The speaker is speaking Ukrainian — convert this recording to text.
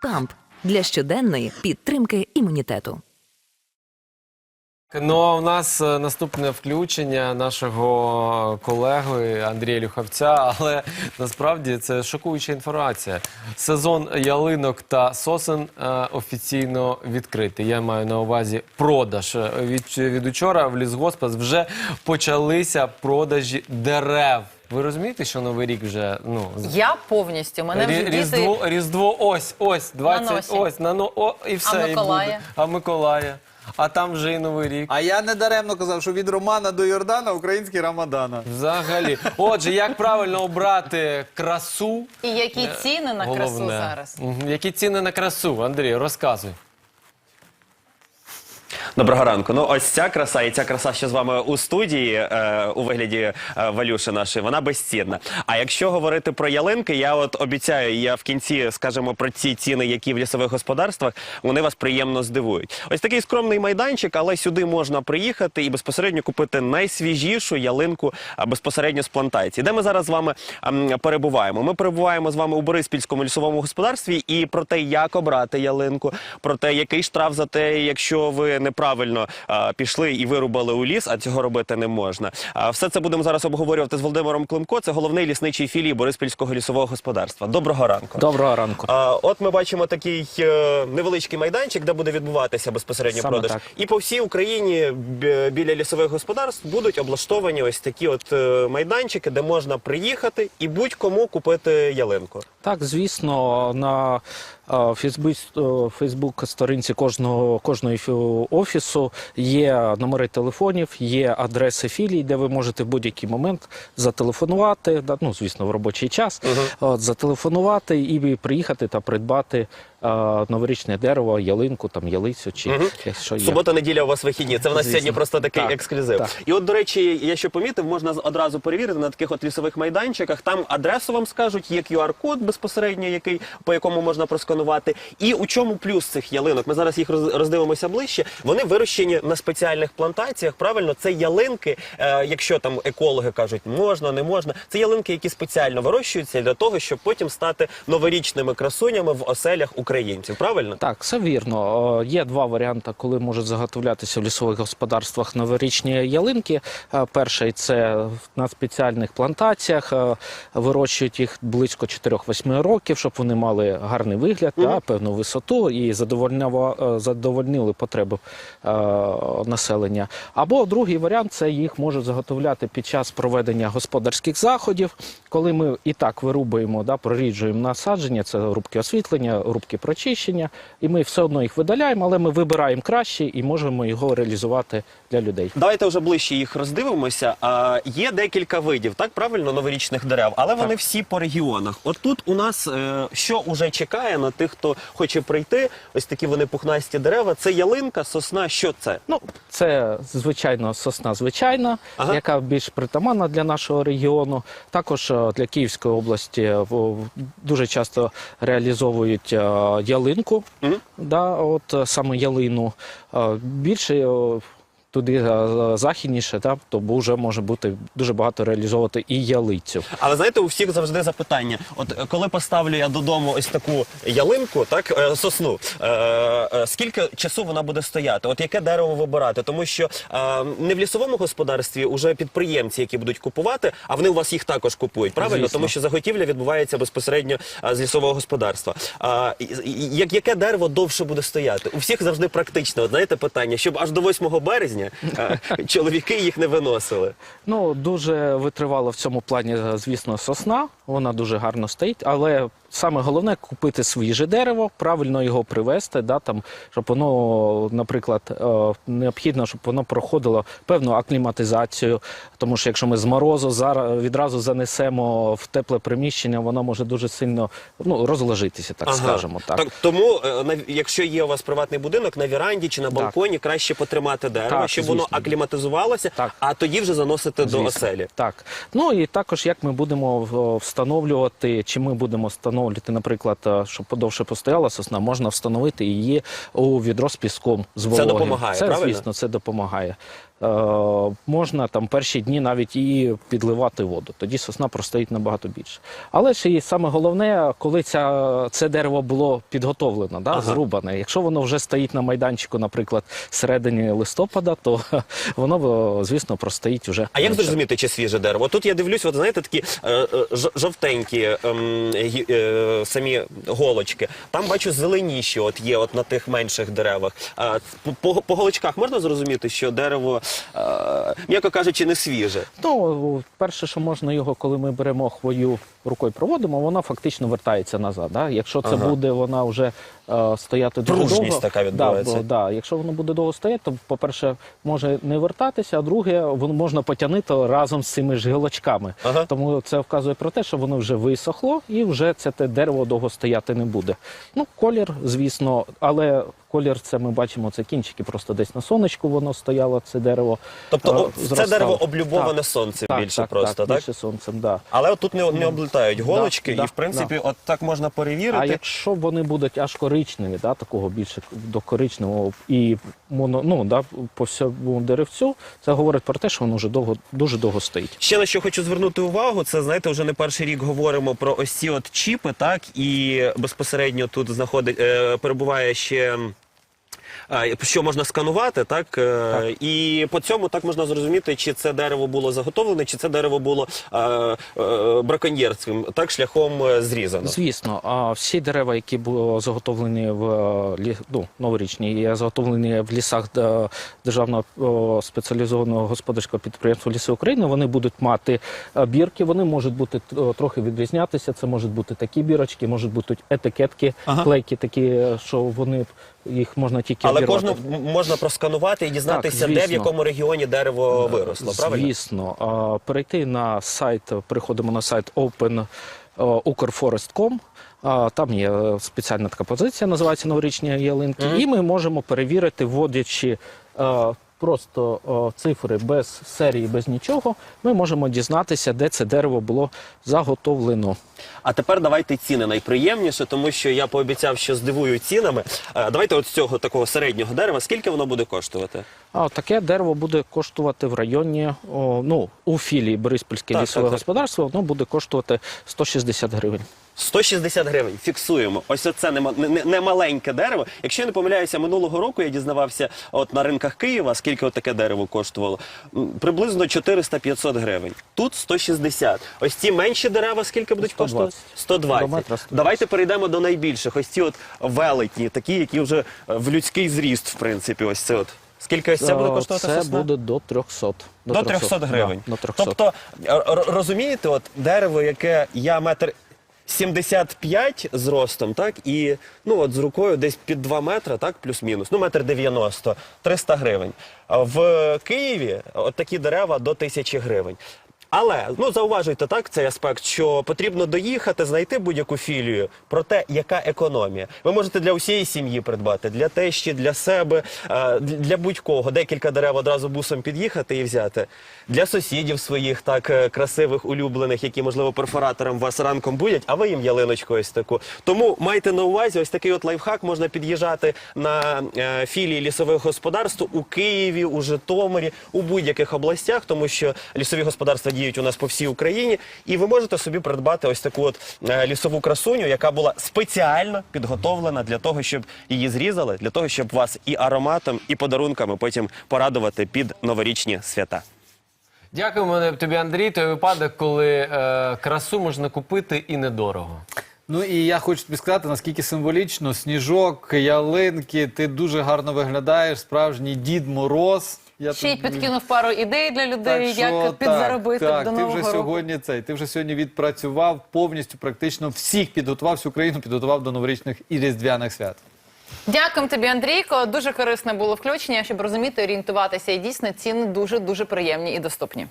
Камп для щоденної підтримки імунітету. Ну а у нас е, наступне включення нашого колеги Андрія Люхавця, але насправді це шокуюча інформація. Сезон ялинок та сосен е, офіційно відкритий. Я маю на увазі продаж. Е, Від, від учора в лісгоспас вже почалися продажі дерев. Ви розумієте, що новий рік вже ну з- Я повністю. Мене вже Рі- діти... Різдво, Різдво, ось, ось, 20, носі. ось, на, но- о, і все. і Миколая? буде. А Миколая? А там вже і Новий рік. А я не даремно казав, що від Романа до Йордана український Рамадана. Взагалі. Отже, як правильно обрати красу? І які ціни на красу Головне. зараз? Мгм. Які ціни на красу? Андрій, розказуй. Доброго ранку. Ну ось ця краса і ця краса, що з вами у студії е, у вигляді е, Валюши нашої, вона безцінна. А якщо говорити про ялинки, я от обіцяю, я в кінці скажемо про ці ціни, які в лісових господарствах, вони вас приємно здивують. Ось такий скромний майданчик, але сюди можна приїхати і безпосередньо купити найсвіжішу ялинку безпосередньо з плантації. Де ми зараз з вами ем, перебуваємо? Ми перебуваємо з вами у Бориспільському лісовому господарстві і про те, як обрати ялинку, про те, який штраф за те, якщо ви неправильно а, пішли і вирубали у ліс, а цього робити не можна. А, все це будемо зараз обговорювати з Володимиром Климко. Це головний лісничий філій Бориспільського лісового господарства. Доброго ранку. Доброго ранку. А, от ми бачимо такий е, невеличкий майданчик, де буде відбуватися безпосередньо Саме продаж. так. І по всій Україні бі- біля лісових господарств будуть облаштовані ось такі от е, майданчики, де можна приїхати і будь-кому купити ялинку. Так, звісно, на е, Фейсбук, е, Фейсбук сторінці кожного кожної фі- офісу є номери телефонів, є адреси філій, де ви можете в будь-який момент зателефонувати. Ну, звісно, в робочий час от, зателефонувати і приїхати та придбати новорічне дерево, ялинку, там ялицю чи якщо є. Субота, неділя у вас вихідні. Це в нас Звісно. сьогодні просто такий Так, ексклюзив. так. І от, до речі, я ще помітив, можна одразу перевірити на таких от лісових майданчиках. Там адресу вам скажуть, є QR-код безпосередньо, який по якому можна просканувати. І у чому плюс цих ялинок? Ми зараз їх роз- роздивимося ближче. Вони вирощені на спеціальних плантаціях. Правильно, це ялинки, е, якщо там екологи кажуть, можна, не можна. Це ялинки, які спеціально вирощуються для того, щоб потім стати новорічними красунями в оселях українців. Правильно? Так, все вірно. Є два варіанти, коли можуть заготовлятися в лісових господарствах новорічні ялинки. Е, Перший це на спеціальних плантаціях. е, Вирощують їх близько 4-8 років, щоб вони мали гарний вигляд, та, певну висоту і е, задовольнили потреби населення. Або другий варіант це їх можуть заготовляти під час проведення господарських заходів, коли ми і так вирубуємо, да, проріджуємо насадження, це рубки освітлення, рубки прочищення, і ми все одно їх видаляємо, але ми вибираємо краще і можемо його реалізувати для людей. Давайте вже ближче їх роздивимося. А, є декілька видів, так правильно, новорічних дерев, але вони всі по регіонах. От тут у нас е, що уже чекає на тих, хто хоче прийти. Ось такі вони пухнасті дерева. Це ялинка, сосна. Що це? Ну, це звичайно сосна звичайна, Ага. яка більш притаманна для нашого регіону. Також е, для Київської області е, дуже часто реалізовують е, ялинку, Мгм. да, от е, саме ялину. Е, Більше туди е, західніше, да, то вже може бути дуже багато реалізовувати і ялицю. Але знаєте, у всіх завжди запитання. От е, коли поставлю я додому ось таку ялинку, так е, сосну, е, е, скільки часу вона буде стояти? От яке дерево вибирати? Тому що е, не в лісовому господарстві уже підприємці, які будуть купувати, а вони у вас їх також купують. Правильно, Звісно. тому що заготівля відбувається безпосередньо е, з лісового господарства. А, і- як яке дерево довше буде стояти? У всіх завжди практично. От знаєте питання, щоб аж до 8 березня е, чоловіки їх не виносили. Ну, дуже витривало в цьому плані, е, звісно, сосна. Вона дуже гарно стоїть, але саме головне купити свіже дерево, правильно його привезти, да, там, щоб воно, наприклад, е, необхідно, щоб воно проходило певну акліматизацію. Тому що якщо ми з морозу зараз відразу занесемо в тепле приміщення, воно може дуже сильно ну, розложитися, так скажемо. Так. тому, е, якщо є у вас приватний будинок на віранді чи на балконі, краще потримати дерево, Так, щоб воно акліматизувалося, Так. а тоді вже заносити до оселі. Так. Ну і також як ми будемо встановлювати, чи ми будемо встановлювати, наприклад, е, щоб подовше постояла сосна, можна встановити її у відро з піском з вологим. допомагає, Це, правильно? звісно, це допомагає. Е, можна там перші дні навіть і підливати воду. Тоді сосна простоїть набагато більше. Але ж і саме головне, коли ця, це дерево було підготовлено, да, зрубане. Якщо воно вже стоїть на майданчику, наприклад, всередині листопада, то воно, звісно, простоїть вже. А як зрозуміти, чи свіже дерево? Тут я дивлюсь, от знаєте, такі е, е, жовтенькі ем, е, самі голочки. Там бачу зеленіші, от є от на тих менших деревах. По, по, по голочках можна зрозуміти, що дерево, е, м'яко кажучи, не свіже. Ну, перше, що можна його, коли ми беремо хвою рукою проводимо, вона фактично вертається назад. Да? Якщо це Ага. буде вона вже е, стояти дуже Пружність довго, така відбувається. Да, бо- да, якщо воно буде довго стояти, то, по-перше, може не вертатися, а друге, воно можна потягнути разом з цими ж гілочками. Ага. Тому це вказує про те, що воно вже висохло і вже це те дерево довго стояти не буде. Ну, колір, звісно, але колір це ми бачимо, це кінчики, просто десь на сонечку воно стояло, це дерево. Тобто е, це зростало. дерево облюбоване Так. сонцем Так, більше так, просто, так? Більше сонцем, да. Але от тут не, не облітають голочки, да, і в принципі, от так можна перевірити. А якщо вони будуть аж коричневі, да, такого більше до коричневого і моно, ну, да, по всьому деревцю, це говорить про те, що воно вже довго, дуже довго стоїть. Ще на що хочу звернути увагу, це знаєте, вже не перший рік говоримо про ось ці от чіпи, так і безпосередньо тут знаходить е, перебуває ще. Що можна сканувати, так? Е, і по цьому так можна зрозуміти, чи це дерево було заготовлене, чи це дерево було е, е, браконьєрським, так шляхом зрізано. Звісно, а всі дерева, які були заготовлені в ну, новорічні, заготовлені в лісах державного спеціалізованого господарського підприємства Ліси України, вони будуть мати бірки. Вони можуть бути трохи відрізнятися. Це можуть бути такі бірочки, можуть бути етикетки, клейки, такі, що вони їх можна тільки Але кожну можна просканувати і дізнатися, Так, де в якому регіоні дерево виросло. Правильно? Звісно, перейти на сайт, Приходимо на сайт Open е, Там є е, спеціальна така позиція, називається новорічні ялинки, і ми можемо перевірити, вводячи е, просто цифри без серії, без нічого, ми можемо дізнатися, де це дерево було заготовлено. А тепер давайте ціни найприємніше, тому що я пообіцяв, що здивую цінами. Е, Давайте от з цього такого середнього дерева, скільки воно буде коштувати? А таке дерево буде коштувати в районі, о, ну, у філії Бориспільське Так, лісове так, так. господарство, воно буде коштувати 160 гривень. 160 гривень. Фіксуємо. Ось оце не, не, не- маленьке дерево. Якщо я не помиляюся, минулого року я дізнавався от на ринках Києва, скільки от таке дерево коштувало. М, Приблизно 400-500 гривень. Тут 160. Ось ці менші дерева скільки будуть 120. коштувати? 120. До 120. Давайте перейдемо до найбільших. Ось ці от велетні, такі, які вже е, в людський зріст, в принципі, ось це от. Скільки ось це буде Е, коштувати Це сосна? буде до 300. До 300 гривень. Да, до 300. Тобто, р- р- розумієте, от дерево, яке я метр 75 зростом, так, і ну от з рукою десь під 2 метри, так, плюс-мінус, ну метр 90, 300 гривень. В Києві от такі дерева до 1000 гривень. Але ну зауважуйте так цей аспект, що потрібно доїхати, знайти будь-яку філію. Проте, яка економія? Ви можете для усієї сім'ї придбати, для тещі, для себе, е, для будь-кого. Декілька дерев одразу бусом під'їхати і взяти. Для сусідів своїх, так е, красивих, улюблених, які можливо перфоратором вас ранком будять, а ви їм ялиночку ось таку. Тому майте на увазі, ось такий от лайфхак можна під'їжджати на е, філії лісових господарств у Києві, у Житомирі, у будь-яких областях, тому що лісові господарства діють у нас по всій Україні, і ви можете собі придбати ось таку от е, лісову красуню, яка була спеціально підготовлена для того, щоб її зрізали, для того, щоб вас і ароматом, і подарунками потім порадувати під новорічні свята. Дякуємо тобі, Андрій. Той випадок, коли е, красу можна купити і недорого. Ну і я хочу тобі сказати, наскільки символічно, сніжок, ялинки, ти дуже гарно виглядаєш, справжній Дід Мороз. Я Ще й тобі- підкинув пару ідей для людей, як підзаробити так, до нового ти вже року. сьогодні цей. Ти вже сьогодні відпрацював повністю, практично всіх підготував, всю країну підготував до новорічних і різдвяних свят. Дякуємо тобі, Андрійко. Дуже корисне було включення, щоб розуміти, орієнтуватися. І дійсно ціни дуже дуже приємні і доступні.